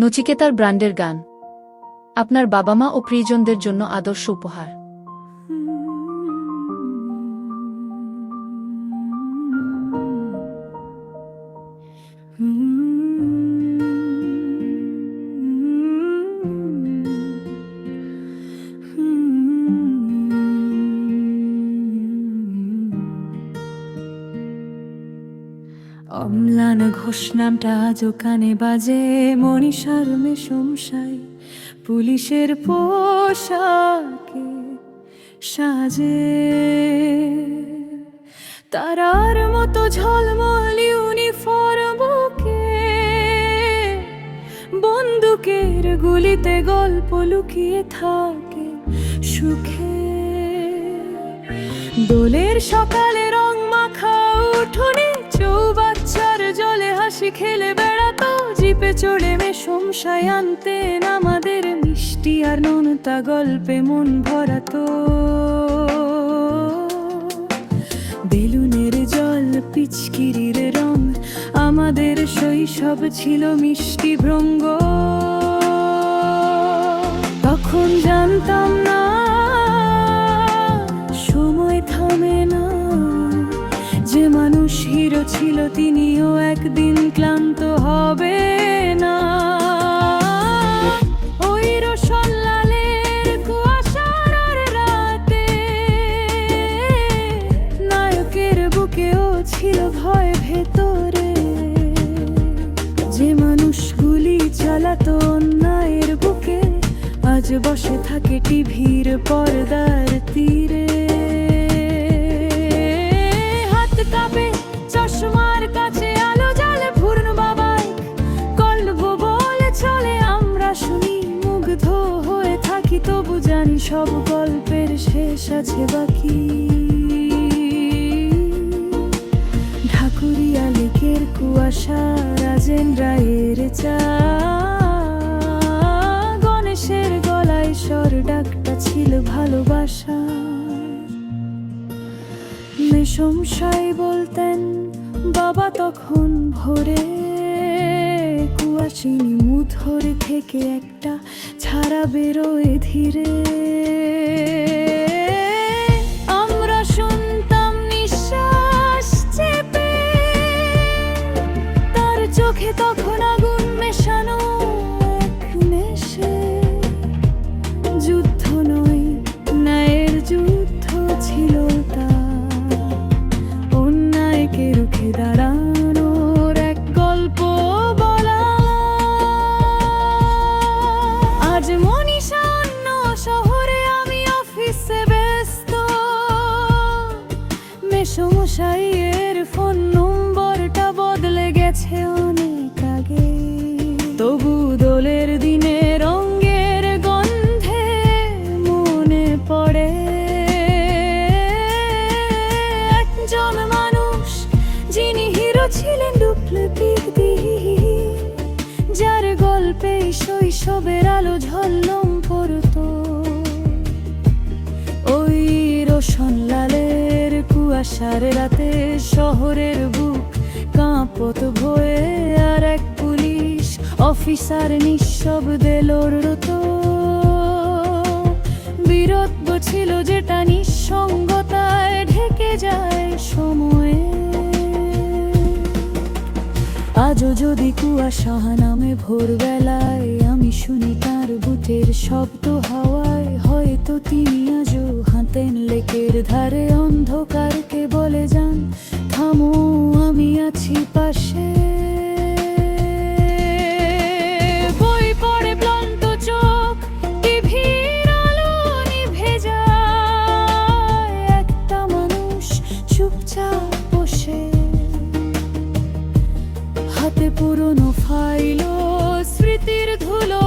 নচিকেতার ব্র্যান্ডের গান। আপনার বাবা মা ও প্রিয়জনদের জন্য আদর্শ উপহার। অম্লান ঘোষ নামটা আজও কানে বাজে। মনীষার মেশমশাই পুলিশের পোশাকে সাজে। তারার মতো ঝলমল বুকে, বন্দুকের গুলিতে গল্প লুকিয়ে থাকে সুখে। দোলের সকালে খেলে বেড়াতো, জিপে চড়ে মেশমশাই আনতেন। আমাদের মিষ্টি আর ননতা গল্পে মন ভরাতো। বেলুনের জল, পিচকিরির রং, আমাদের শৈশব ছিল মিষ্টি ভ্রঙ্গ। তখন জানতাম হিরো ছিল তিনিও একদিন ক্লান্ত হবে না। রাতে নায়কের বুকেও ছিল ভেতরে। যে মানুষগুলি অন্যায়ের বুকে, আজ বসে থাকে টিভির পর্দার তীরে। হাত কাঁপে তবু জানি সব গল্পের শেষ আছে বাকি। ঢাকুরিয়া লেকের কুয়াশা রাজেন রায়ের চা। গণেশের গলায় স্বর ডাকটা ছিল ভালোবাসা। মেশমশাই বলতেন, বাবা তখন ভোরে কুয়াশিনী মুথর থেকে একটা ছাড়া বেরোয় ধীরে। আমরা শুনতাম নিঃশ্বাস তখন গেছে অনেক তবু দোলের দিনে রঙের গন্ধে মনে পড়ে। একজন মানুষ যিনি হিরো ছিলেন ডুপ্লিপিক যার গল্পে শৈশবের আলো পড়তো ওই রোশন লালের রাতে শহরের বুক কাঁপত ভয়ে আর এক পুলিশ অফিসার নিঃশব্দে লড়ত। বীরত্ব ছিল যেটা নিঃসঙ্গতায় ঢেকে যায় সময়ে। আজও যদি কুয়াশা নামে ভোরবেলায় আমি শুনি তার বুটের শব্দ হাওয়ায়, হয়তো তিনি আজও হাতেন লেকের ধারে অন্ধকারকে বলে যান, থামো, আমি আছি। পাশে। বই পড়ে চোখ একটা মানুষ চুপচাপ বসে। হাতে পুরনো ফাইল স্মৃতির ধুলো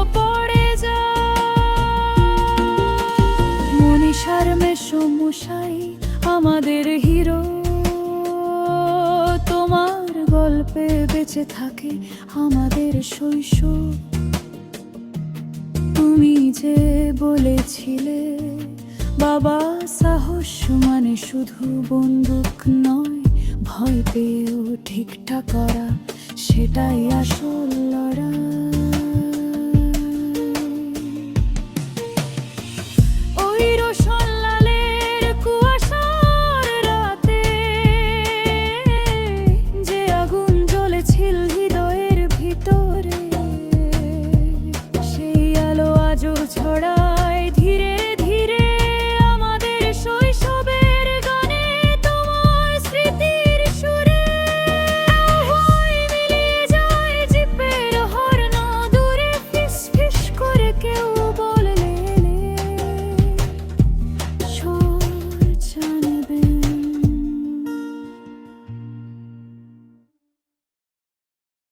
গল্পে বেঁচে থাকে আমাদের শৈশব। তুমি যে বলেছিলে, বাবা সাহস মানে শুধু বন্দুক নয়, ভয় পেয়েও ঠিকঠাক করা, সেটাই আসল লড়াই।